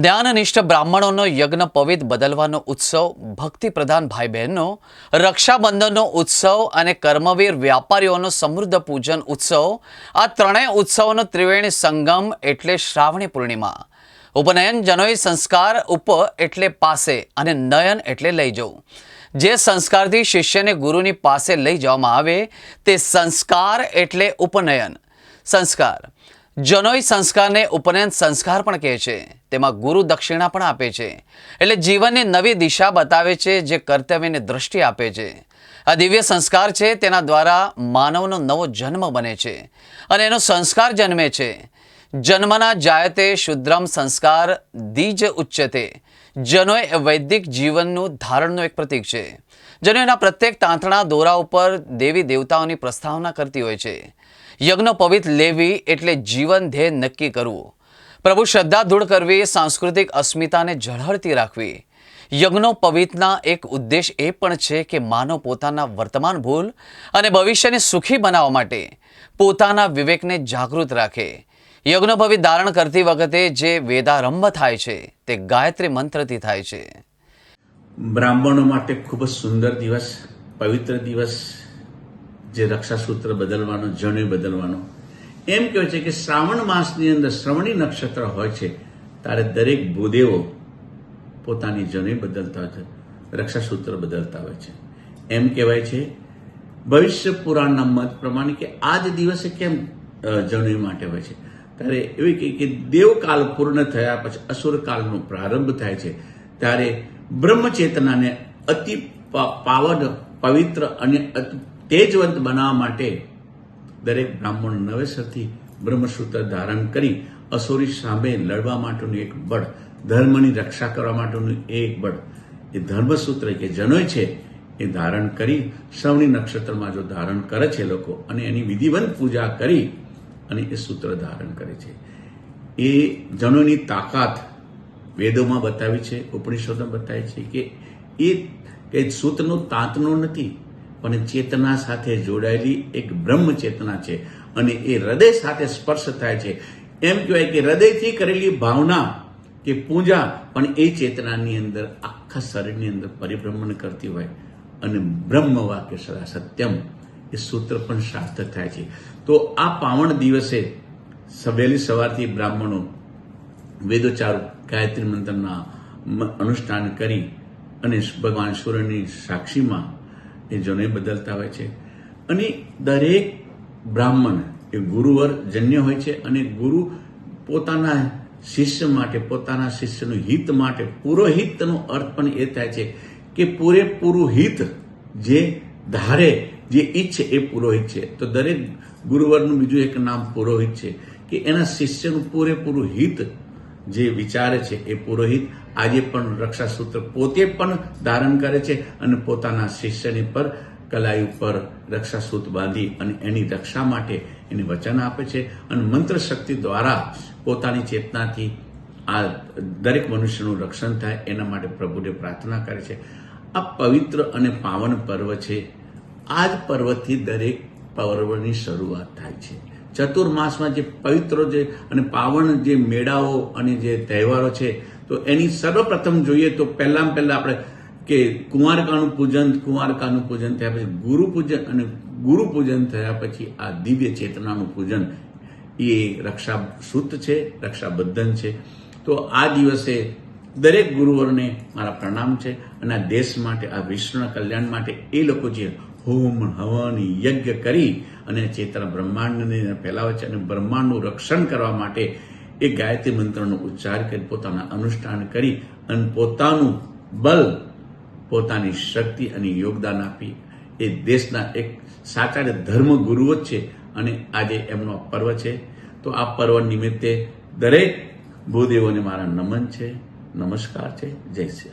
ધ્યાનનિષ્ઠ બ્રાહ્મણોનો યજ્ઞ પવિત બદલવાનો ઉત્સવ ભક્તિ પ્રધાન ભાઈ બહેનનો રક્ષાબંધનનો ઉત્સવ અને કર્મવીર વ્યાપારીઓનો સમૃદ્ધ પૂજન ઉત્સવ, આ ત્રણેય ઉત્સવોનો ત્રિવેણી સંગમ એટલે શ્રાવણી પૂર્ણિમા. ઉપનયન જનોઈ સંસ્કાર, ઉપ એટલે પાસે અને નયન એટલે લઈ જવું. જે સંસ્કારથી શિષ્યને ગુરુની પાસે લઈ જવામાં આવે, તે સંસ્કાર એટલે ઉપનયન. સંસ્કાર. જનોઈ સંસ્કારને ઉપનયન સંસ્કાર પણ કહે છે. તેમાં ગુરુ દક્ષિણા પણ આપે છે. એટલે જીવનની નવી દિશા બતાવે છે, જે કર્તવ્યને દ્રષ્ટિ આપે છે. આ દિવ્ય સંસ્કાર છે, તેના દ્વારા માનવનો નવો જન્મ બને છે. અને એનો સંસ્કાર જન્મે છે. જન્મના જાયતે શુદ્રમ સંસ્કાર દીજ ઉચ્ચતે જનો એ વૈદિક જીવનનું ધારણનું એક પ્રતીક છે. જનો એના પ્રત્યેક તાંતણા દોરા ઉપર દેવી દેવતાઓની પ્રસ્તાવના કરતી હોય છે. યજ્ઞ પવિત્ર લેવી એટલે જીવન ધ્યેય નક્કી કરવું. પ્રભુ શ્રદ્ધા દૂર કરવી, સાંસ્કૃતિક અસ્મિતાને ઝળહળતી રાખવી. યજ્ઞો પવિતના એક ઉદ્દેશ એ પણ છે કે માનવ પોતાના વર્તમાન ભૂલ અને ભવિષ્યને સુખી બનાવવા માટે પોતાના વિવેકને જાગૃત રાખે. યજ્ઞ ધારણ કરતી વખતે જે વેદારંભ થાય છે, તે ગાયત્રી મંત્રથી થાય છે. બ્રાહ્મણો માટે ખૂબ જ સુંદર દિવસ, પવિત્ર દિવસ, જે રક્ષાસૂત્ર બદલવાનો, જણ્ય બદલવાનો એમ કહેવાય છે કે શ્રાવણ માસની અંદર શ્રવણી નક્ષત્ર હોય છે ત્યારે દરેક ભૂદેવો પોતાની જણ્ય બદલતા હોય છે રક્ષાસૂત્ર બદલતા હોય છે. એમ કહેવાય છે ભવિષ્ય પુરાણના મત પ્રમાણે કે આ જ દિવસે કેમ અ, માટે હોય છે? ત્યારે એવી કહે કે દેવકાલ પૂર્ણ થયા પછી અસુરકાલનો પ્રારંભ થાય છે. ત્યારે બ્રહ્મચેતનાને અતિ પાવન પવિત્ર અને તેજવંત બનાવવા માટે દરેક બ્રાહ્મણ નવેસરથી બ્રહ્મસૂત્ર ધારણ કરી અસુરી સામે લડવા માટેનું એક બળ, ધર્મની રક્ષા કરવા માટેનું એક બળ. એ ધર્મસૂત્ર કે જનોય છે એ ધારણ કરી શ્રવણી નક્ષત્રમાં જો ધારણ કરે છે લોકો અને એની વિધિવંત પૂજા કરી અને એ સૂત્ર ધારણ કરે છે. એ જનોની તાકાત વેદોમાં બતાવી છે, ઉપનિષદોમાં બતાવી છે કે એ કે સૂત્રનું તાંતનું નથી પણ ચેતના સાથે જોડાયેલી એક બ્રહ્મ ચેતના છે અને એ હૃદય સાથે સ્પર્શ થાય છે. એમ કહેવાય કે હૃદયથી કરેલી ભાવના કે પૂજા પણ એ ચેતનાની અંદર આખા શરીરની અંદર પરિભ્રમણ કરતી હોય અને બ્રહ્મ વાક્ય સદા સત્યમ એ સૂત્ર પણ સાર્થક થાય છે. તો આ પાવન દિવસે સવેલી સવારથી બ્રાહ્મણો વેદોચાર ગાયત્રી મંત્રના અનુષ્ઠાન કરી અને ભગવાન સૂર્યની સાક્ષીમાં એ જનોય બદલતા હોય છે. અને દરેક બ્રાહ્મણ, એ ગુરુવર જન્ય હોય છે અને ગુરુ પોતાના શિષ્ય માટે, પોતાના શિષ્યનું હિત માટે, પુરોહિતનો અર્થ પણ એ થાય છે કે પૂરેપૂરું હિત જે ધારે, જે ઈચ્છે એ પુરોહિત છે. તો દરેક ગુરુવરનું બીજું એક નામ પુરોહિત છે કે એના શિષ્યનું પૂરેપૂરું હિત જે વિચારે છે એ પુરોહિત આજે પણ રક્ષાસૂત્ર પોતે પણ ધારણ કરે છે અને પોતાના શિષ્યની પર કલાઈ ઉપર રક્ષાસૂત બાંધી અને એની રક્ષા માટે એને વચન આપે છે અને મંત્ર શક્તિ દ્વારા પોતાની ચેતનાથી આ દરેક મનુષ્યનું રક્ષણ થાય એના માટે પ્રભુને પ્રાર્થના કરે છે. આ પવિત્ર અને પાવન પર્વ છે. આ જ પર્વથી દરેક પર્વની શરૂઆત થાય છે. ચતુર્માસમાં જે પવિત્ર જે અને પાવન જે મેળાઓ અને જે તહેવારો છે તો એની સર્વપ્રથમ જોઈએ તો પહેલામાં પહેલાં આપણે કે કુંવારકાનું પૂજન કુંવારકાનું પૂજન થયા પછી ગુરુ પૂજન અને ગુરુ પૂજન થયા પછી આ દિવ્ય ચેતનાનું પૂજન. એ રક્ષા સૂત છે, રક્ષાબંધન છે. તો આ દિવસે દરેક ગુરુવરને મારા પ્રણામ છે અને આ દેશ માટે, આ વિશ્વના કલ્યાણ માટે એ લોકો જે હોમ, હવન, યજ્ઞ કરી અને ચેતના બ્રહ્માંડને ફેલાવે છે અને બ્રહ્માંડનું રક્ષણ કરવા માટે એ ગાયત્રી મંત્રનો ઉચ્ચાર કરી પોતાના અનુષ્ઠાન કરી અને પોતાનું બલ, પોતાની શક્તિ અને યોગદાન આપી. એ દેશના એક સાચા અને ધર્મ ગુરુઓ જ છે અને આજે એમનો પર્વ છે. તો આ પર્વ નિમિત્તે દરેક ભૂદેવોને મારા નમન છે. નમસ્કાર છે. જય શ્રી.